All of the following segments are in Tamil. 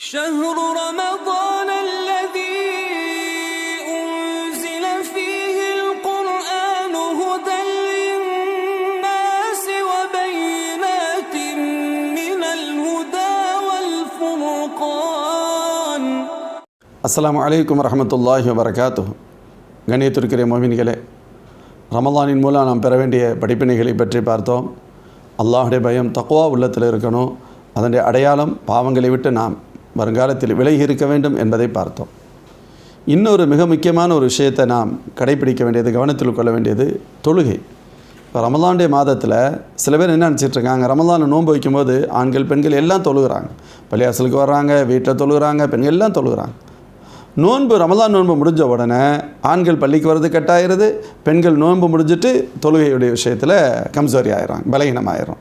شهر رمضان الذي أنزل فيه القرآن هدى للناس وبينات من الهدى والفرقان அஸ்ஸலாமு அலைக்கும் வரஹமத்துல்லாஹி வரகாத்து கண்ணியத்திற்குரிய மோமின்களே ரமலானின் மூலம் நாம் பெற வேண்டிய படிப்பினைகளை பற்றி பார்த்தோம் அல்லாஹுடைய பயம் தக்குவா உள்ளத்தில் இருக்கணும் அதனுடைய அடையாளம் பாவங்களை விட்டு நாம் வருங்காலத்தில் விலகி இருக்க வேண்டும் என்பதை பார்த்தோம். இன்னொரு மிக முக்கியமான ஒரு விஷயத்தை நாம் கடைபிடிக்க வேண்டியது கவனத்தில் கொள்ள வேண்டியது தொழுகை. இப்போ ரமலானுடைய மாதத்தில் சில பேர் என்ன நினச்சிட்டு இருக்காங்க ரமலானை நோன்பு வைக்கும்போது ஆண்கள் பெண்கள் எல்லாம் தொழுகிறாங்க. பள்ளியாசலுக்கு வர்றாங்க வீட்டில் தொழுகிறாங்க பெண்கள் எல்லாம் தொழுகிறாங்க. நோன்பு ரமலான் நோன்பு முடிஞ்ச உடனே ஆண்கள் பள்ளிக்கு வர்றது கட்டாயிருது பெண்கள் நோன்பு முடிஞ்சிட்டு தொழுகையுடைய விஷயத்தில் கம்சோரி ஆயிரும் பலகீனம் ஆயிரும்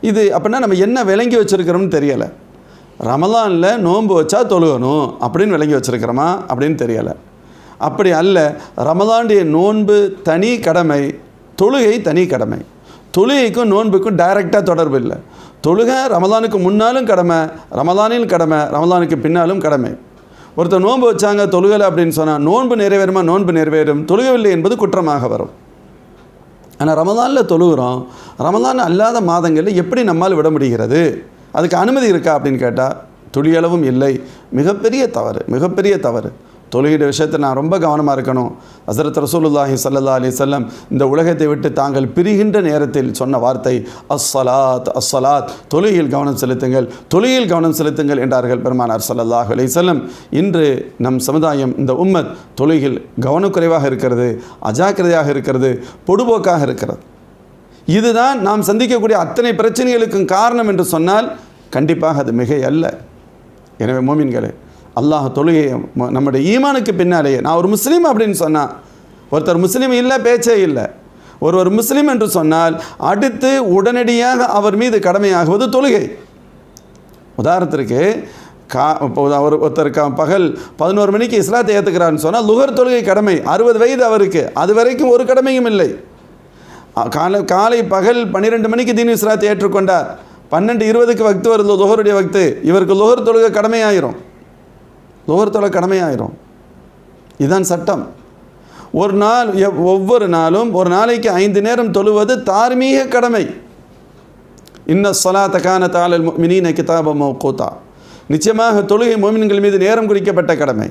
இது அப்படின்னா நம்ம என்ன விளங்கி வச்சுருக்கிறோம்னு தெரியலை. ரமலானில் நோன்பு வச்சா தொழுகணும் அப்படின்னு விளங்கி வச்சுருக்கிறோமா? அப்படின்னு தெரியலை. அப்படி அல்ல ரமலானுடைய நோன்பு தனி கடமை தொழுகை தனி கடமை. தொழுகைக்கும் நோன்புக்கும் டைரெக்டாக தொடர்பு இல்லை. தொழுகை ரமலானுக்கு முன்னாலும் கடமை ரமலானில் கடமை ரமலானுக்கு பின்னாலும் கடமை. ஒருத்தர் நோன்பு வச்சாங்க தொழுகலை அப்படின்னு சொன்னால் நோன்பு நிறைவேறுமா? நோன்பு நிறைவேறும். தொழுகவில்லை என்பது குற்றமாக வரும். ஆனால் ரமலானில் தொழுகிறோம். ரமலான் அல்லாத மாதங்களில் எப்படி நம்மால் விட முடிகிறது? அதுக்கு அனுமதி இருக்கா அப்படின்னு கேட்டால் துளியளவும் இல்லை. மிகப்பெரிய தவறு மிகப்பெரிய தவறு. தொழுகிற விஷயத்தை நான் ரொம்ப கவனமாக இருக்கணும். ஹசரத் ரசூலுல்லாஹி சல்லா அலி வஸல்லம் இந்த உலகத்தை விட்டு தாங்கள் பிரிகின்ற நேரத்தில் சொன்ன வார்த்தை அஸ்ஸலாத் அஸ்ஸலாத். தொழுகையில் கவனம் செலுத்துங்கள் தொழுகையில் கவனம் செலுத்துங்கள் என்றார்கள் பெருமானார் ஸல்லல்லாஹு அலி வஸல்லம். இன்று நம் சமுதாயம் இந்த உம்மத் தொழுகையில் கவனக்குறைவாக இருக்கிறது அஜாக்கிரதையாக இருக்கிறது பொடுபோக்காக இருக்கிறது. இதுதான் நாம் சந்திக்கக்கூடிய அத்தனை பிரச்சனைகளுக்கும் காரணம் என்று சொன்னால் கண்டிப்பாக அது மிகை அல்ல எனவே மோமின்களே அல்லாஹ் தொழுகையை ம- நம்முடைய ஈமானுக்கு பின்னாலேயே நான் ஒரு முஸ்லீம் அப்படின்னு சொன்னால் ஒருத்தர் முஸ்லீம் இல்லை பேச்சே இல்லை. ஒருவர் முஸ்லீம் என்று சொன்னால் அடுத்து உடனடியாக அவர் மீது கடமையாகுவது தொழுகை. உதாரணத்திற்கு கா இப்போ ஒரு ஒருத்தர் கா பகல் பதினோரு மணிக்கு இஸ்லாத்தை ஏற்றுக்கிறான்னு சொன்னால் லுகர் தொழுகை கடமை அறுபது வயது அவருக்கு அது வரைக்கும் ஒரு கடமையும் இல்லை. காலை காலை பகல் பன்னிரெண்டு மணிக்கு தீன் இஸ்லாத்தை ஏற்றுக்கொண்டார். பன்னெண்டு இருபதுக்கு வக்து வருது லோகருடைய வக்து. இவருக்கு லோகர் தொழுக கடமையாயிரும். லோகர் தொழுக கடமையாயிரும். இதுதான் சட்டம். ஒரு நாள் எவ்- ஒவ்வொரு நாளும் ஒரு நாளைக்கு ஐந்து நேரம் தொழுவது தார்மீக கடமை. இன்ன சொலாத்தக்கான தாளல் மினீன கிதாப கூத்தா நிச்சயமாக தொழுகை மோமின்கள் மீது நேரம் குறிக்கப்பட்ட கடமை.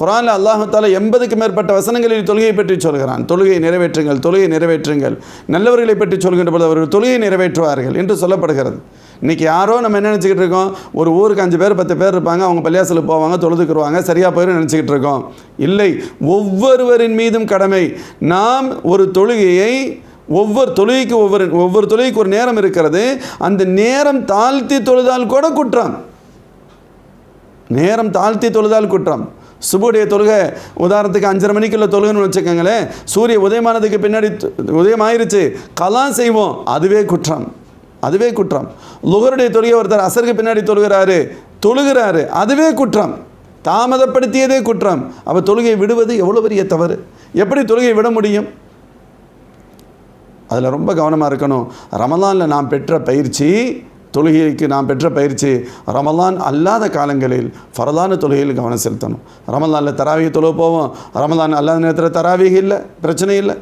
குரானில் அல்லாஹு தாலா எண்பதுக்கு மேற்பட்ட வசனங்களில் தொழுகை பற்றி சொல்கிறான். தொழுகை நிறைவேற்றுங்கள் தொழுகை நிறைவேற்றுங்கள். நல்லவர்களை பற்றி சொல்கின்ற பொழுது அவர்கள் தொழுகை நிறைவேற்றுவார்கள் என்று சொல்லப்படுகிறது. இன்றைக்கி யாரோ நம்ம என்ன நினச்சிக்கிட்டு இருக்கோம்? ஒரு ஊருக்கு அஞ்சு பேர் பத்து பேர் இருப்பாங்க அவங்க பள்ளியாசலுக்கு போவாங்க தொழுதுக்குருவாங்க சரியாக போயிடும் நினச்சிக்கிட்டு இருக்கோம். இல்லை ஒவ்வொருவரின் மீதும் கடமை. நாம் ஒரு தொழுகையை ஒவ்வொரு தொழுகைக்கு ஒவ்வொரு ஒவ்வொரு தொழுகைக்கு ஒரு நேரம் இருக்கிறது. அந்த நேரம் தாழ்த்தி தொழுதால் கூட குற்றம். நேரம் தாழ்த்தி தொழுதால் குற்றம். சுபுடைய தொழுகை உதாரணத்துக்கு அஞ்சரை மணிக்குள்ள தொழுகைன்னு வச்சுக்கோங்களேன். சூரிய உதயமானதுக்கு பின்னாடி உதயம் உதயமாயிருச்சு. கலாம் செய்வோம். அதுவே குற்றம். அதுவே குற்றம். லுகருடைய தொழுகை ஒருத்தர் அசருக்கு பின்னாடி தொழுகிறாரு தொழுகிறாரு அதுவே குற்றம். தாமதப்படுத்தியதே குற்றம். அப்போ தொழுகையை விடுவது எவ்வளோ பெரிய தவறு? எப்படி தொழுகையை விட முடியும்? அதில் ரொம்ப கவனமாக இருக்கணும். ரமலானில் நாம் பெற்ற பயிற்சி தொழுகைக்கு நாம் பெற்ற பயிற்சி ரமலான் அல்லாத காலங்களில் ஃபரதான தொழுகையில் கவனம் செலுத்தணும். ரமலானில் தராவிக தொழுக போவோம். ரமலான் அல்லாத நேரத்தில் தராவிக இல்லை பிரச்சனை இல்லை.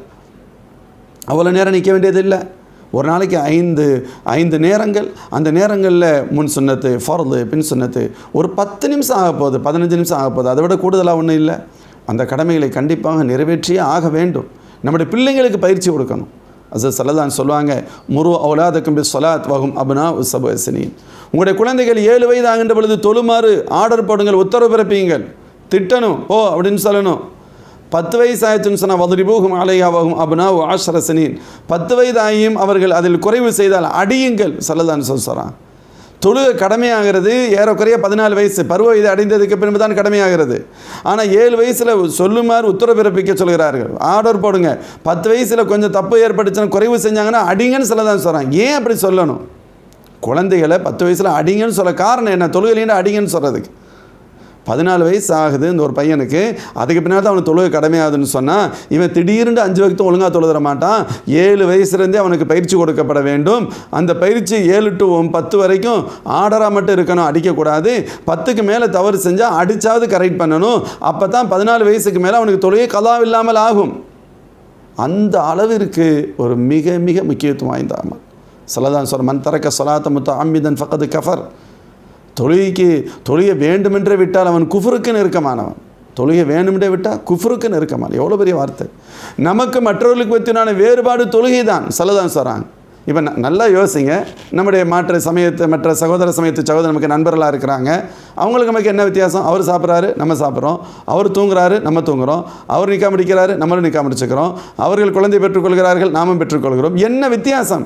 அவ்வளோ நேரம் நிற்க வேண்டியது இல்லை. ஒரு நாளைக்கு ஐந்து ஐந்து நேரங்கள். அந்த நேரங்களில் முன் சொன்னது ஃபர்து பின் சொன்னது ஒரு பத்து நிமிஷம் ஆக போகுது பதினஞ்சு நிமிஷம் ஆக போகுது. அதை விட கூடுதலாக ஒன்றும் இல்லை. அந்த கடமைகளை கண்டிப்பாக நிறைவேற்றியே ஆக வேண்டும். நம்முடைய பிள்ளைங்களுக்கு பயிற்சி கொடுக்கணும். அசர் சலதான் சொல்லுவாங்க முரு அவுலாதக்கும் பி சொலாத் வகும் அபுனா உசபசனின் உங்களுடைய குழந்தைகள் ஏழு வயது ஆகின்ற பொழுது தொழுமாறு ஆர்டர் போடுங்கள் உத்தரவு பிறப்பியுங்கள் திட்டணும் ஓ அப்படின்னு சொல்லணும். பத்து வயசு ஆயிடுச்சுன்னு சொன்னால் வதுரிபூகும் ஆலையாவாகும் அபுனா ஆஷரசனின் பத்து வயது ஆகியும் அவர்கள் அதில் குறைவு செய்தால் அடியுங்கள் சொல்லதான் சொல்ல சொல்கிறான் தொழுக கடமையாகிறது. ஏறக்குறைய பதினாலு வயசு. பருவ இது அடைந்ததுக்கு பின்பு தான் கடமையாகிறது. ஆனால் ஏழு வயசில் சொல்லுமாறு உத்தரவு பிறப்பிக்க சொல்கிறார்கள். ஆர்டர் போடுங்க. பத்து வயசில் கொஞ்சம் தப்பு ஏற்பட்டுச்சுன்னா குறைவு செஞ்சாங்கன்னா அடிங்கன்னு சொல்ல தான் சொல்கிறாங்க ஏன் அப்படி சொல்லணும்? குழந்தைகளை பத்து வயசில் அடிங்கன்னு சொல்ல காரணம் என்ன? தொழுகையிலேருந்து அடிங்கன்னு சொல்கிறதுக்கு பதினாலு வயசு ஆகுது இந்த ஒரு பையனுக்கு. அதுக்கு பின்னாடி தான் அவனுக்கு தொழுகை கடமையாகுதுன்னு சொன்னால் இவன் திடீர்னு அஞ்சு வயசு ஒழுங்காக தொழுதுற மாட்டான். ஏழு வயசுலேருந்தே அவனுக்கு பயிற்சி கொடுக்கப்பட வேண்டும். அந்த பயிற்சி ஏழு டு பத்து வரைக்கும் ஆர்டராக மட்டும் இருக்கணும் அடிக்கக்கூடாது. பத்துக்கு மேலே தவறு செஞ்சால் அடித்தாவது கரெக்ட் பண்ணணும். அப்போ தான் பதினாலு வயசுக்கு மேலே அவனுக்கு தொழுகை இல்லாமல் ஆகும். அந்த அளவிற்கு ஒரு மிக மிக முக்கியத்துவம் வாய்ந்த அமல். சலதான் சொல்ற மன் தரக்க சொலாத்த முத்த அம்மிதன் ஃபக்கது கஃபர். தொழுகைக்கு தொழுக வேண்டுமென்றே விட்டால் அவன் குஃபருக்கு நெருக்கமானவன். தொழுகை வேண்டுமென்றே விட்டால் குஃபருக்கு நெருக்கமான எவ்வளோ பெரிய வார்த்தை. நமக்கு மற்றவர்களுக்கு பற்றினான வேறுபாடு தொழுகை தான் சலதான் சொல்கிறாங்க இப்போ நல்லா யோசிங்க. நம்முடைய மாற்று சமயத்தை மற்ற சகோதர சமயத்து சகோதரர் நமக்கு நண்பர்களாக இருக்கிறாங்க. அவங்களுக்கு நமக்கு என்ன வித்தியாசம்? அவர் சாப்பிட்றாரு நம்ம சாப்பிட்றோம். அவர் தூங்குறாரு நம்ம தூங்குறோம். அவர் நிற்காம முடிக்கிறாரு நம்மளும் நிற்காம முடிச்சுக்கிறோம் அவர்கள் குழந்தை பெற்றுக்கொள்கிறார்கள் நாமும் பெற்றுக்கொள்கிறோம். என்ன வித்தியாசம்?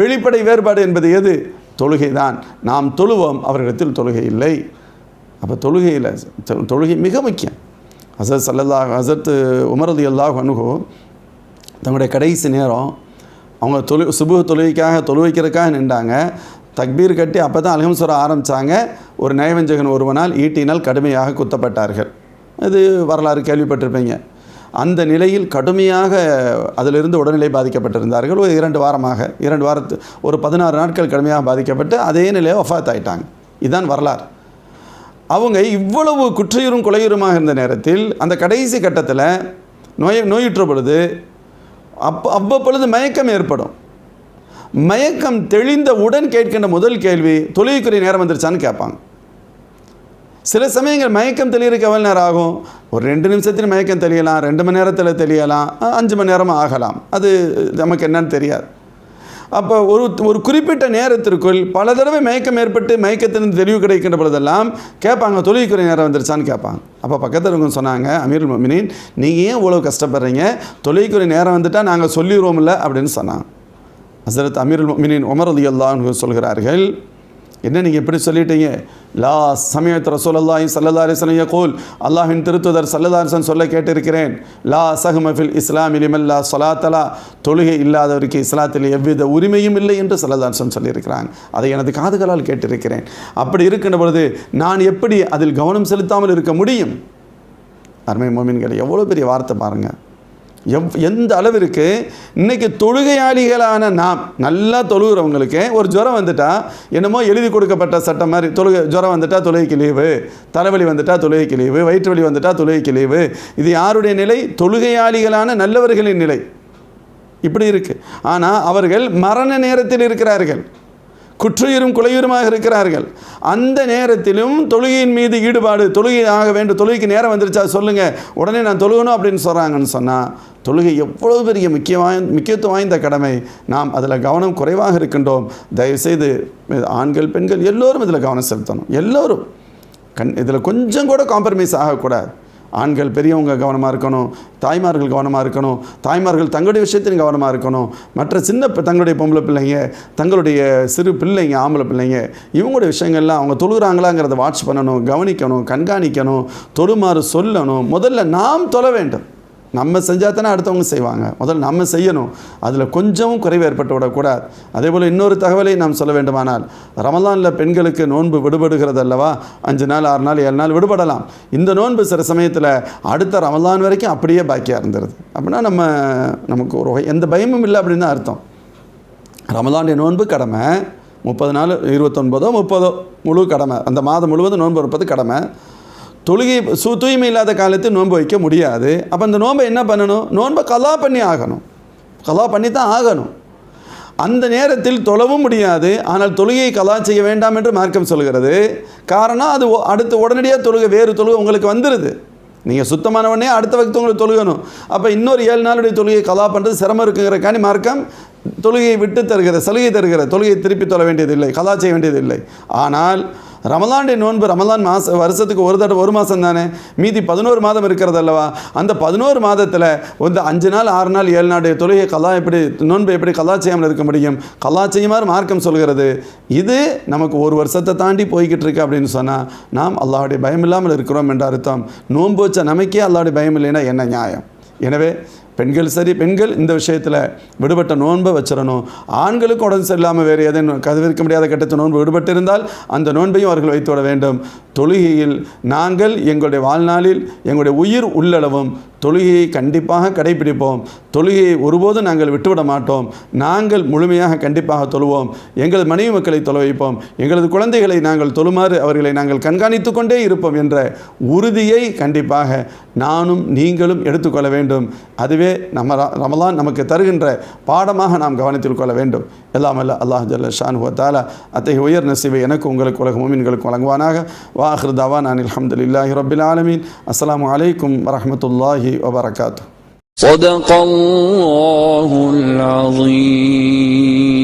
வெளிப்படை வேறுபாடு என்பது எது? தொழுகை தான் நாம் தொழுவோம் அவரிடத்தில் தொழுகை இல்லை. அப்போ தொழுகையில் தொழுகை மிக முக்கியம். ஹசரத் சல்லல்லாஹ் ஹசரத் உமரது அல்லாஹ் அனுகு தங்களுடைய கடைசி நேரம் அவங்க தொழு சுபு தொழுகைக்காக தொழுவைக்கிறதுக்காக நின்றாங்க. தக்பீர் கட்டி அப்போ தான் அலகம்சுர ஆரம்பித்தாங்க ஒரு நயவஞ்சகன் ஒருவனால் ஈட்டினால் கடுமையாக குத்தப்பட்டார்கள். இது வரலாறு கேள்விப்பட்டிருப்பீங்க. அந்த நிலையில் கடுமையாக அதிலிருந்து உடல்நிலை பாதிக்கப்பட்டிருந்தார்கள். ஒரு இரண்டு வாரமாக இரண்டு வாரத்து ஒரு பதினாறு நாட்கள் கடுமையாக பாதிக்கப்பட்டு அதே நிலையை வஃபாத் ஆயிட்டாங்க. இதுதான் வரலாறு. அவங்க இவ்வளவு குற்றையுறும் கொலையுறுமாக இருந்த நேரத்தில் அந்த கடைசி கட்டத்தில் நோய் நோயுற்ற பொழுது அப் அவ்வப்பொழுது மயக்கம் ஏற்படும். மயக்கம் தெளிந்த உடன் கேட்கின்ற முதல் கேள்வி தொழுகைக்குரிய நேரம் வந்துருச்சான்னு கேட்பாங்க. சில சமயங்கள் மயக்கம் தெளியறதுக்கு எவ்வளோ நேரம் ஆகும்? ஒரு ரெண்டு நிமிஷத்தில் மயக்கம் தெளியலாம் ரெண்டு மணி நேரத்தில் தெளியலாம் அஞ்சு மணி நேரமும் ஆகலாம். அது நமக்கு என்னன்னு தெரியாது. அப்போ ஒரு ஒரு குறிப்பிட்ட நேரத்திற்குள் பல தடவை மயக்கம் ஏற்பட்டு மயக்கத்திலிருந்து தெளிவு கிடைக்கின்ற பொழுதெல்லாம் கேட்பாங்க தொழுகைக்குரிய நேரம் வந்துருச்சான்னு கேட்பாங்க. அப்போ பக்கத்தில் இருக்கவங்க சொன்னாங்க அமீர் மமினின் நீங்கள் ஏன் இவ்வளோ கஷ்டப்படுறீங்க? தொழுகைக்குரிய நேரம் வந்துட்டால் நாங்கள் சொல்லிடுவோம்ல அப்படின்னு சொன்னாங்க. ஹசரத் அமீர் முஃமினீன் உமர் அலி அல்லான்னு சொல்கிறார்கள் என்ன நீங்கள் எப்படி சொல்லிட்டீங்க? லா சமயத் ரசூலல்லாஹி சல்லல்லா அலிஸ்லம் யகூல். அல்லாஹின் திருத்துதர் சல்லதாரிசன் சொல்ல கேட்டிருக்கிறேன். லா சஹ்மஃபில் இஸ்லாம் இலிமல்லா சொலாத்தலா தொழுகை இல்லாதவருக்கு இஸ்லாத்தில் எவ்வித உரிமையும் இல்லை என்று சல்லதாரிசன் சொல்லியிருக்கிறாங்க. அதை எனது காதுகளால் கேட்டிருக்கிறேன். அப்படி இருக்கின்ற பொழுது நான் எப்படி அதில் கவனம் செலுத்தாமல் இருக்க முடியும்? அருமை மோமின்களை எவ்வளோ பெரிய வார்த்தை பாருங்கள் எவ் எந்த அளவிற்கு இன்றைக்கி தொழுகையாளிகளான நாம் நல்லா தொழுகிறவங்களுக்கு ஒரு ஜுரம் வந்துட்டால் என்னமோ எழுதி கொடுக்கப்பட்ட சட்டம் மாதிரி தொழுகை ஜுரம் வந்துட்டால் தொழுகைக்கு லீவு தலைவலி வந்துட்டால் தொழுகைக்கு லீவு வயிற்று வலி வந்துட்டா தொழுகைக்கு லீவு இது யாருடைய நிலை? தொழுகையாளிகளான நல்லவர்களின் நிலை. இப்படி இருக்குது ஆனால் அவர்கள் மரண நேரத்தில் இருக்கிறார்கள். குற்றுயிரும் குலையுருமாக இருக்கிறார்கள். அந்த நேரத்திலும் தொழுகையின் மீது ஈடுபாடு தொழுகை ஆக வேண்டும் தொழுகைக்கு நேரம் வந்துருச்சா சொல்லுங்கள் உடனே நான் தொழுகணும் அப்படின்னு சொல்கிறாங்கன்னு சொன்னால் தொழுகை எவ்வளவு பெரிய முக்கிய முக்கியத்துவம் வாய்ந்த கடமை. நாம் அதில் கவனம் குறைவாக இருக்கின்றோம். தயவுசெய்து ஆண்கள் பெண்கள் எல்லோரும் இதில் கவனம் செலுத்தணும். எல்லோரும். கண் இதில் கொஞ்சம் கூட காம்ப்ரமைஸ் ஆகக்கூடாது. ஆண்கள் பெரியவங்க கவனமாக இருக்கணும் தாய்மார்கள் கவனமாக இருக்கணும் தாய்மார்கள் தங்களுடைய விஷயத்திலும் கவனமாக இருக்கணும். மற்ற சின்ன தங்களுடைய பொம்பளை பிள்ளைங்க தங்களுடைய சிறு பிள்ளைங்க ஆம்பளை பிள்ளைங்க இவங்களுடைய விஷயங்கள்லாம் அவங்க தொழுகிறாங்களாங்கிறத வாட்ச் பண்ணணும் கவனிக்கணும் கண்காணிக்கணும் தொழுமாறு சொல்லணும். முதல்ல நாம் தொழ வேண்டும். நம்ம செஞ்சால் தானே அடுத்தவங்க செய்வாங்க. முதல்ல நம்ம செய்யணும். அதில் கொஞ்சமும் குறைவு ஏற்பட்டு விடக்கூடாது. அதே போல் இன்னொரு தகவலை நாம் சொல்ல வேண்டுமானால் ரமலானில் பெண்களுக்கு நோன்பு விடுபடுகிறது அல்லவா? அஞ்சு நாள் ஆறு நாள் ஏழு நாள் விடுபடலாம். இந்த நோன்பு சில சமயத்தில் அடுத்த ரமலான் வரைக்கும் அப்படியே பாக்கியாக இருந்துருது. அப்படின்னா நம்ம நமக்கு ஒரு எந்த பயமும் இல்லை அப்படின்னு தான் அர்த்தம். ரமலானுடைய நோன்பு கடமை முப்பது நாள் இருபத்தொன்பதோ முப்பதோ முழு கடமை. அந்த மாதம் முழுவதும் நோன்பு இருப்பது கடமை. தொழுகை சு தூய்மை இல்லாத காலத்தில் நோன்பு வைக்க முடியாது. அப்போ அந்த நோன்பை என்ன பண்ணணும்? நோன்பை கலா பண்ணி ஆகணும். கலா பண்ணி தான் ஆகணும். அந்த நேரத்தில் தொழவும் முடியாது. ஆனால் தொழுகையை கலா செய்ய வேண்டாம் என்று மார்க்கம் சொல்கிறது காரணம் அது ஒ- அடுத்து உடனடியாக தொழுகை வேறு தொழுகை உங்களுக்கு வந்துடுது நீங்கள் சுத்தமானவனே அடுத்த வகுத்து உங்களுக்கு தொழுகணும். அப்போ இன்னொரு ஏழு நாளுடைய தொழுகையை கலா பண்ணுறது சிரமம் இருக்குங்கிறக்காண்டி மார்க்கம் தொழுகையை விட்டு தருகிற சலுகை தருகிற தொழுகையை திருப்பி தொழ வேண்டியதில்லை கலா செய்ய வேண்டியதில்லை. ஆனால் ரமலானுடைய நோன்பு ரமலான் மாச வருஷத்துக்கு ஒரு தடவை ஒரு மாதம் தானே? மீதி பதினோரு மாதம் இருக்கிறது அல்லவா? அந்த பதினோரு மாதத்தில் வந்து அஞ்சு நாள் ஆறு நாள் ஏழு நாளுடைய தொழுகை கலா எப்படி நோன்பு எப்படி கலா செய்யாமல் இருக்க முடியும்? கலா செய்யுமாறு மார்க்கம் சொல்கிறது. இது நமக்கு ஒரு வருஷத்தை தாண்டி போய்கிட்டு இருக்கு அப்படின்னு சொன்னால் நாம் அல்லாஹ்வுடைய பயம் இல்லாமல் இருக்கிறோம் என்ற அர்த்தம். நோன்பு வச்ச நமக்கே அல்லாவுடைய பயம் இல்லைன்னா என்ன நியாயம்? எனவே பெண்கள் சரி பெண்கள் இந்த விஷயத்தில் விடுபட்ட நோன்பை வச்சிடணும். ஆண்களுக்கு உடம்பு சரியில்லாமல் வேறு எதையும் கதவிருக்க முடியாத கட்டத்தில் நோன்பு விடுபட்டு இருந்தால் அந்த நோன்பையும் அவர்கள் வைத்து விட வேண்டும். தொழுகையில் நாங்கள் எங்களுடைய வாழ்நாளில் எங்களுடைய உயிர் உள்ளளவும் தொழுகையை கண்டிப்பாக கடைபிடிப்போம். தொழுகையை ஒருபோதும் நாங்கள் விட்டுவிட மாட்டோம். நாங்கள் முழுமையாக கண்டிப்பாக தொழுவோம். எங்களது மனைவி மக்களை தொலை வைப்போம். எங்களது குழந்தைகளை நாங்கள் தொழுமாறு அவர்களை நாங்கள் கண்காணித்து கொண்டே இருப்போம் என்ற உறுதியை கண்டிப்பாக நானும் நீங்களும் எடுத்துக்கொள்ள வேண்டும். அதுவே நம்ம ரமலான் நமக்கு தருகின்ற பாடமாக நாம் கவனத்தில் கொள்ள வேண்டும். எல்லாம் அல்ல அல்லாஹ் ஜல்ல ஷான் தாலா அத்தகைய உயர் நசீவை எனக்கு உங்களுக்கு உலக மூமின்களுக்கு வழங்குவானாக. وآخر دعوانا أن الحمد لله رب العالمين. السلام عليكم ورحمة الله وبركاته. صدق الله العظيم.